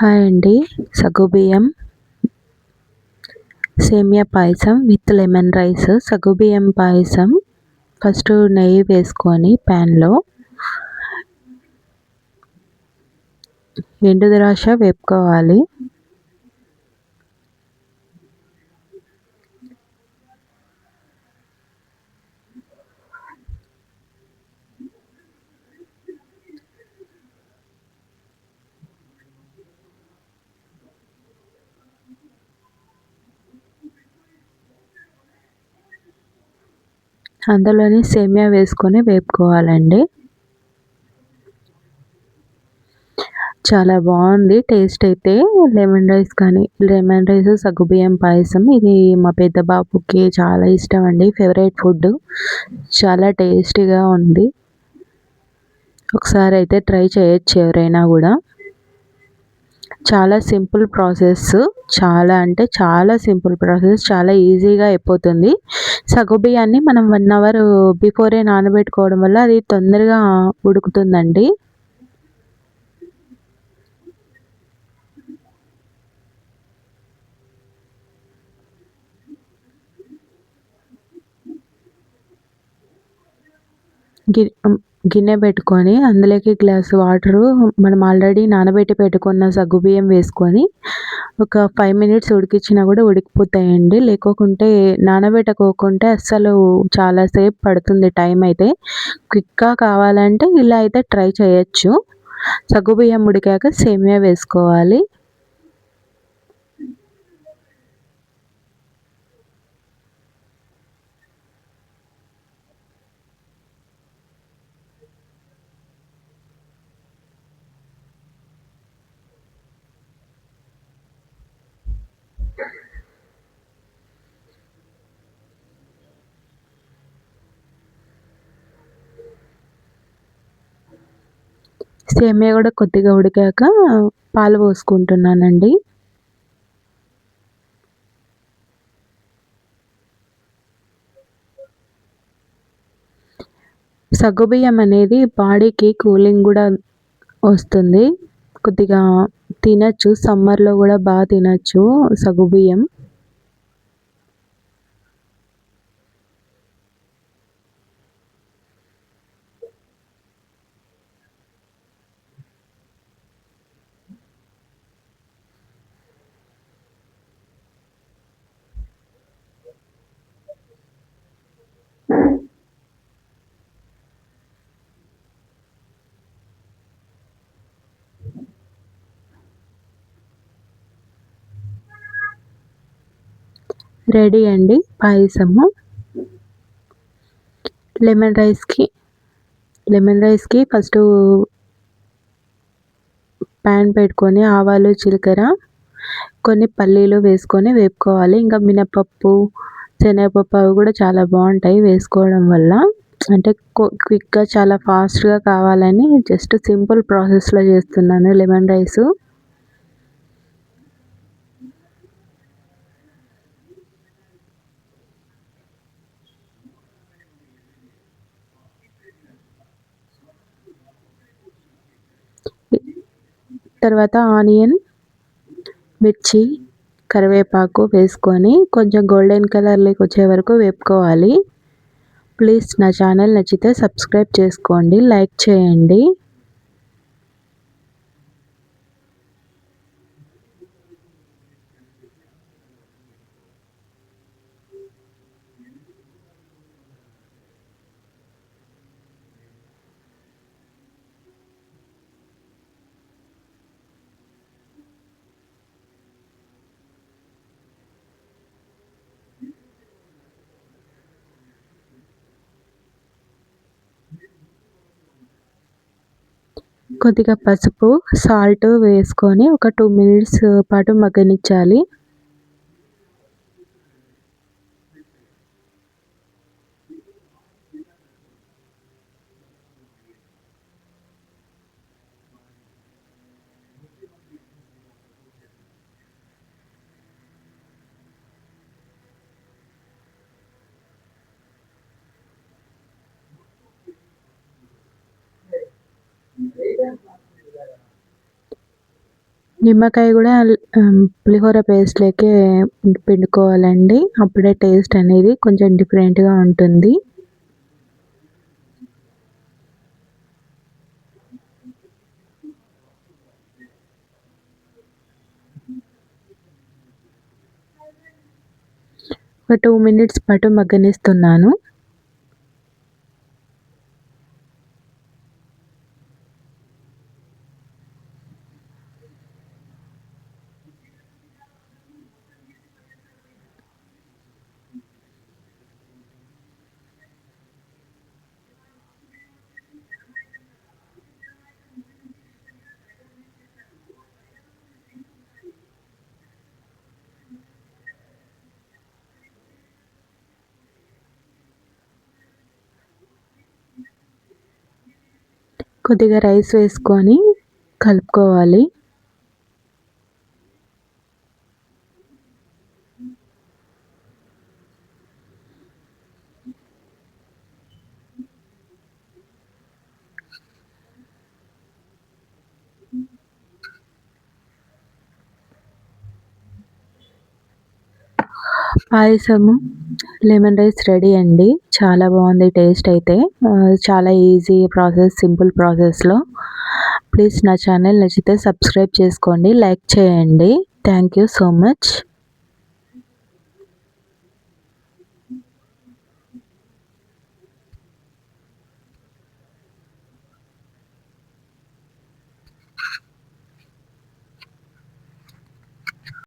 Hi అండి. సగ్గుబియ్యం సేమియా పాయసం విత్ లెమన్ రైస్. సగ్గుబియ్యం పాయసం ఫస్ట్ నెయ్యి వేసుకొని ప్యాన్లో ఎండు ద్రాక్ష వేపుకోవాలి. అందులోనే సేమియా వేసుకొని వేపుకోవాలండి. చాలా బాగుంది టేస్ట్ అయితే. లెమన్ రైస్ కానీ లెమన్ రైస్ సగ్గుబియ్యం పాయసం ఇది మా పెద్ద బాబుకి చాలా ఇష్టం అండి ఫేవరెట్ ఫుడ్. చాలా టేస్టీగా ఉంది. ఒకసారి అయితే ట్రై చేయొచ్చు ఎవరైనా కూడా. చాలా సింపుల్ ప్రాసెస్. చాలా అంటే చాలా సింపుల్ ప్రాసెస్. చాలా ఈజీగా అయిపోతుంది. సగ్గుబియ్యాన్ని మనం వన్ అవర్ బిఫోరే నానబెట్టుకోవడం వల్ల అది తొందరగా ఉడుకుతుందండి. గిన్నె పెట్టుకొని అందులోకి గ్లాస్ వాటరు మనం ఆల్రెడీ నానబెట్టి పెట్టుకున్న సగ్గుబియ్యం వేసుకొని ఒక ఫైవ్ మినిట్స్ ఉడికించినా కూడా ఉడికిపోతాయండి. లేకోకుంటే నానబెట్టకోకుంటే అస్సలు చాలాసేపు పడుతుంది టైం అయితే. క్విక్గా కావాలంటే ఇలా అయితే ట్రై చేయొచ్చు. సగ్గుబియ్యం ఉడికాక సేమియా వేసుకోవాలి. సేమియా కూడా కొద్దిగా ఉడికాక పాలు పోసుకుంటున్నానండి. సగ్గుబియ్యం అనేది బాడీకి కూలింగ్ కూడా వస్తుంది. కొద్దిగా తినచ్చు సమ్మర్లో కూడా బాగా తినచ్చు సగ్గుబియ్యం రెడీ అండి పాయసము. లెమన్ రైస్కి లెమన్ రైస్కి ఫస్ట్ ప్యాన్ పెట్టుకొని ఆవాలు జీలకర్ర కొన్ని పల్లీలు వేసుకొని వేపుకోవాలి. ఇంకా మినపప్పు శనగపప్పు అవి కూడా చాలా బాగుంటాయి వేసుకోవడం వల్ల. అంటే క్విక్గా చాలా ఫాస్ట్గా కావాలని జస్ట్ సింపుల్ ప్రాసెస్లో చేస్తున్నాను లెమన్ రైసు. తర్వాత ఆనియన్ మిర్చి కరివేపాకు వేసుకొని కొంచెం గోల్డెన్ కలర్లోకి వచ్చే వరకు వేపుకోవాలి. ప్లీజ్ నా ఛానల్ నచ్చితే సబ్స్క్రైబ్ చేసుకోండి లైక్ చేయండి. కొద్దిగా పసుపు సాల్ట్ వేసుకొని ఒక టూ మినిట్స్ పాటు మగ్గనిచ్చాలి. నిమ్మకాయ కూడా పులిహోర పేస్ట్లోకే పిండుకోవాలండి. అప్పుడే టేస్ట్ అనేది కొంచెం డిఫరెంట్గా ఉంటుంది. ఒక టూ మినిట్స్ పాటు మగ్గనిస్తున్నాను. కొద్దిగా రైస్ వేసుకొని కలుపుకోవాలి. పాయసము లెమన్ రైస్ రెడీ అండి. చాలా బాగుంది టేస్ట్ అయితే. చాలా ఈజీ ప్రాసెస్ సింపుల్ ప్రాసెస్లో ప్లీజ్ నా ఛానల్ నచ్చితే సబ్స్క్రైబ్ చేసుకోండి లైక్ చేయండి. Thank you so much